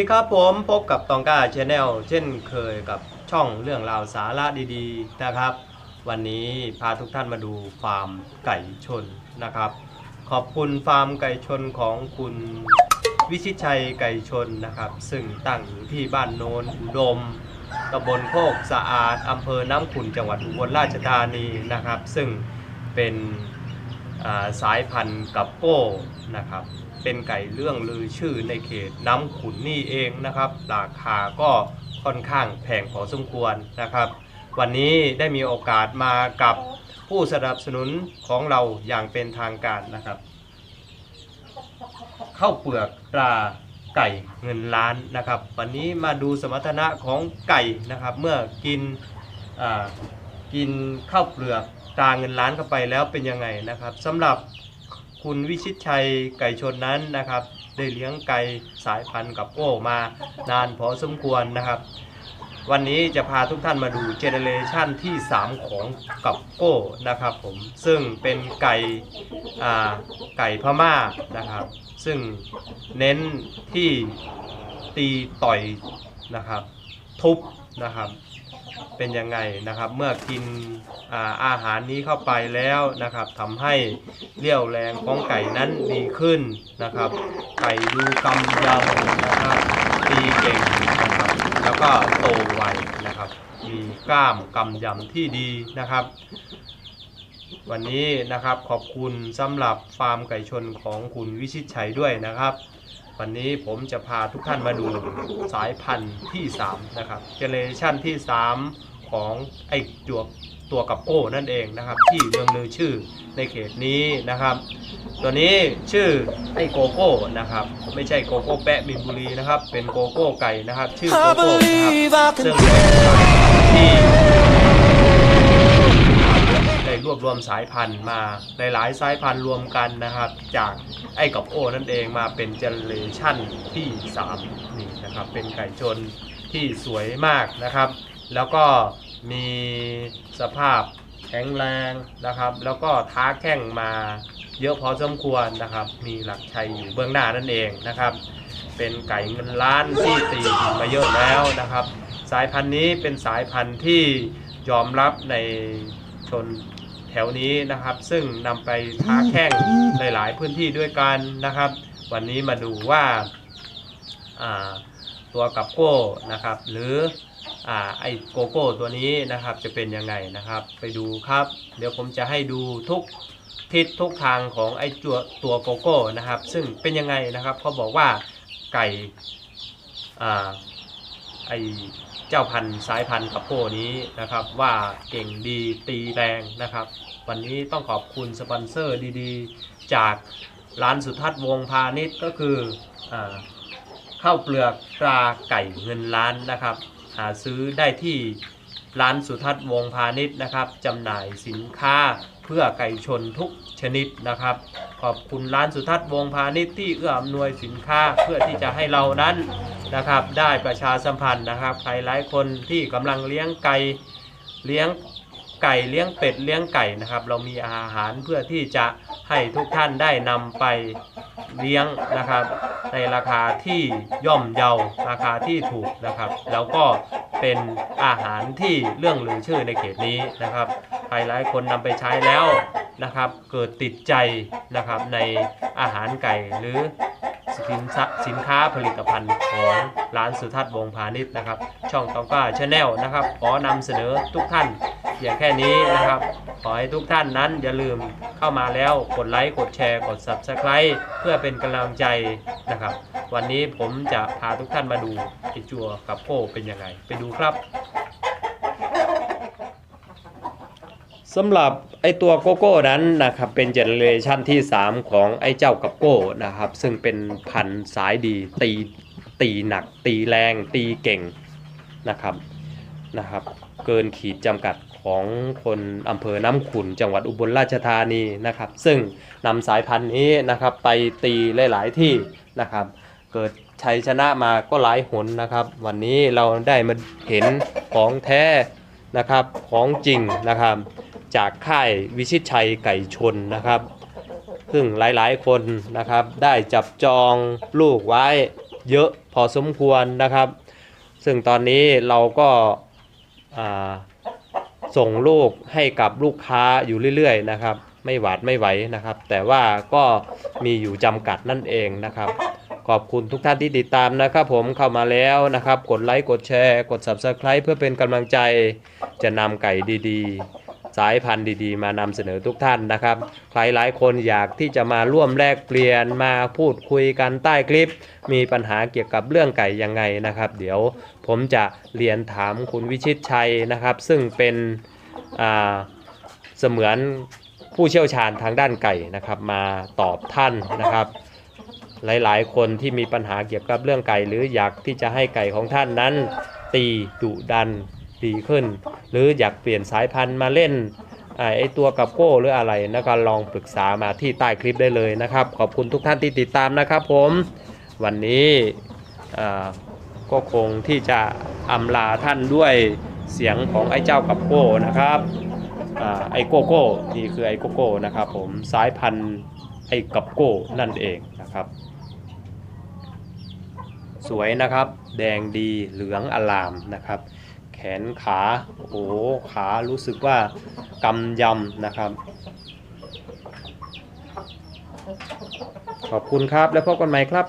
ดีครับผมพบกับตองก้าชาแนลเช่นเคยกับช่องเรื่องราวสาระดีๆนะครับ วันนี้พาทุกท่านมาดูฟาร์มไก่ชนนะครับ ขอบคุณฟาร์มไก่ชนของคุณวิชิตชัยไก่ชนนะครับ ซึ่งตั้งอยู่ที่บ้านโนนอุดมตำบลโคกสะอาดอำเภอน้ำขุนจังหวัดอุบลราชธานีนะครับ ซึ่งเป็นาสายพันธุ์กับโก้นะครับ เป็นไก่เรื่องลือชื่อในเขตน้ำขุนนี่เองนะครับ ราคาก็ค่อนข้างแพงพอสมควรนะครับ วันนี้ได้มีโอกาสมากับผู้สนับสนุนของเราอย่างเป็นทางการนะครับข้าวเปลือกตราไก่เงินล้านนะครับ วันนี้มาดูสมรรถนะของไก่นะครับ เมื่อกินอ่ากินข้าวเปลือกตราเงินล้านเข้าไปแล้วเป็นยังไงนะครับสำหรับ คุณวิชิตชัยไก่ชนนั้นนะครับ ได้เลี้ยงไก่สายพันธุ์กับโก้มานานพอสมควรนะครับ วันนี้จะพาทุกท่านมาดูเจเนเรชันที่ 3 ของกับโก้นะครับผมซึ่งเป็นไก่ไก่พม่านะครับ ซึ่งเน้นที่ตีต่อยนะครับ ทุบนะครับ เป็นยังไงนะครับ เมื่อกินอาอาหารนี้เข้าไปแล้วนะครับทำให้เรี่ยวแรงของไก่นั้นดีขึ้นนะครับ ไก่ดูกำยำนะครับตีเก่งนะครับแล้วก็โตไวนะครับ มีกล้ามกำยำที่ดีนะครับ วันนี้นะครับขอบคุณสำหรับฟาร์มไก่ชนของคุณวิชิตชัยด้วยนะครับ วันนี้ผมจะพาทุกท่านมาดูสายพันธุ์ที่ 3 นะครับเจเนเรชันที่ 3 ของไอ้ตัวตัวกับโก้นั่นเองนะครับ ที่เมืองลือชื่อในเขตนี้นะครับ ตัวนี้ชื่อไอ้โกโก้นะครับ ไม่ใช่โกโก้แปะมินบุรีนะครับ เป็นโกโก้ไก่นะครับ ชื่อโก I โก้นะครับ believe I ซึ่ง can เป็น fly. ที่ได้ร วบรวมสายพันธุ์มาหลายๆสายพันธุ์รวมกันนะครับ จากไอ้กับโอนั่นเองมาเป็นเจเนเรชั่นที่ 3 นี่นะครับ เป็นไก่ชนที่สวยมากนะครับ แล้วก็มีสภาพแข็งแรงนะครับ แล้วก็ท้าแข้งมาเยอะพอสมควรนะครับ มีหลักชัยอยู่เบื้องหน้านั่นเองนะครับ เป็นไก่เงินล้านที่ตีมาเยอะแล้วนะครับ สายพันธุ์นี้เป็นสายพันธุ์ที่ยอมรับในชน ถวนี้นะครับ ซึ่งนำไปท้าแข่งในหลายพื้นที่ด้วยกันนะครับ วันนี้มาดูว่าอ่าตัวกับโก้นะครับ หรืออ่าไอโกโก้ตัวนี้นะครับจะเป็นยังไงนะครับ ไปดูครับ เดี๋ยวผมจะให้ดูทุกทิศทุกทางของไอตัวตัวโกโก้นะครับ ซึ่งเป็นยังไงนะครับเขาบอกว่าไก่อ่าไอเจ้าพันธุ์สายพันธุ์กับโก้นี้นะครับ ว่าเก่งดีตีแรงนะครับ วันนี้ต้องขอบคุณสปอนเซอร์ดีๆ จากร้านสุทัศน์วงพาณิชย์ก็คืออข้าวเปลือกตราไก่เงินล้านนะครับ หาซื้อได้ที่ร้านสุทัศน์วงพาณิชย์นะครับจำหน่ายสินค้าเพื่อไก่ชนทุกชนิดนะครับ ขอบคุณร้านสุทัศน์วงพาณิชย์ที่เอื้ออำนวยสินค้าเพื่อที่จะให้เรานั้นนะครับ ได้ประชาสัมพันธ์นะครับใครหลายคนที่กำลังเลี้ยงไก่เลี้ยง ไก่เลี้ยงเป็ดเลี้ยงไก่นะครับ เรามีอาหารเพื่อที่จะให้ทุกท่านได้นำไปเลี้ยงนะครับ ในราคาที่ย่อมเยาราคาที่ถูกนะครับ แล้วก็เป็นอาหารที่เรื่องลือชื่อในเขตนี้นะครับใครหลายคนนำไปใช้แล้วนะครับ เกิดติดใจนะครับในอาหารไก่หรือสินสินค้าผลิตภัณฑ์ของร้านสุทัศน์วงพาณิชย์นะครับ ช่องตองก้าชาแนลนะครับขอนำเสนอทุกท่าน อย่างแค่นี้นะครับ ขอให้ทุกท่านนั้นอย่าลืมเข้ามาแล้วกดไลค์กดแชร์กด Subscribe เพื่อเป็นกำลังใจนะครับ วันนี้ผมจะพาทุกท่านมาดูไอจัวกับโก้เป็นยังไง ไปดูครับสำหรับไอตัวโกโก้นั้นนะครับเป็นเจเนเรชันที่ 3 ของไอเจ้ากับโก้นะครับซึ่งเป็นพันสายดีตีตีหนัก ตีแรง ตีเก่งนะครับนะครับ เกินขีดจำกัด ของคนอำเภอน้ำขุนจังหวัดอุบลราชธานีนะครับ ซึ่งนำสายพันธุ์นี้นะครับไปตีหลาย ๆ ที่นะครับ เกิดชัยชนะมาก็หลายหนนะครับ วันนี้เราได้มาเห็นของแท้นะครับของจริงนะครับ จากค่ายวิชิตชัยไก่ชนนะครับ ซึ่งหลายๆคนนะครับได้จับจองลูกไว้เยอะพอสมควรนะครับ ซึ่งตอนนี้เราก็อ่า ส่งลูกให้กับลูกค้าอยู่เรื่อยๆนะครับ ไม่หวาดไม่ไหวนะครับ แต่ว่าก็มีอยู่จำกัดนั่นเองนะครับ ขอบคุณทุกท่านที่ติดตามนะครับ ผมเข้ามาแล้วนะครับ กดไลค์กดแชร์ กด Subscribe เพื่อเป็นกำลังใจจะนำไก่ดี ๆ สายพันธุ์ดีๆ มานำเสนอทุกท่านนะครับใครหลายคนอยากที่จะมาร่วมแลกเปลี่ยนมาพูดคุยกันใต้คลิป มีปัญหาเกี่ยวกับเรื่องไก่ยังไงนะครับ เดี๋ยวผมจะเรียนถามคุณวิชิตชัยนะครับ ซึ่งเป็นเสมือนผู้เชี่ยวชาญทางด้านไก่นะครับมาตอบท่านนะครับ หลายๆ คนที่มีปัญหาเกี่ยวกับเรื่องไก่ หรืออยากที่จะให้ไก่ของท่านนั้น ตีดุดัน ดีขึ้น หรืออยากเปลี่ยนสายพันธุ์มาเล่นไอตัวกับโก้หรืออะไรนะก็ลองปรึกษามาที่ใต้คลิปได้เลยนะครับ ขอบคุณทุกท่านที่ติดตามนะครับผมวันนี้ก็คงที่จะอำลาท่านด้วยเสียงของไอ้เจ้ากับโก้นะครับอไอโกโก้นี่คือไอโกโก้นะครับผมสายพันธุ์ไอกับโก้นั่นเองนะครับ สวยนะครับ แดงดีเหลืองอลามนะครับ แขนขาโอ้ขารู้สึกว่ากำยำนะครับ ขอบคุณครับแล้วพบกันใหม่ครับ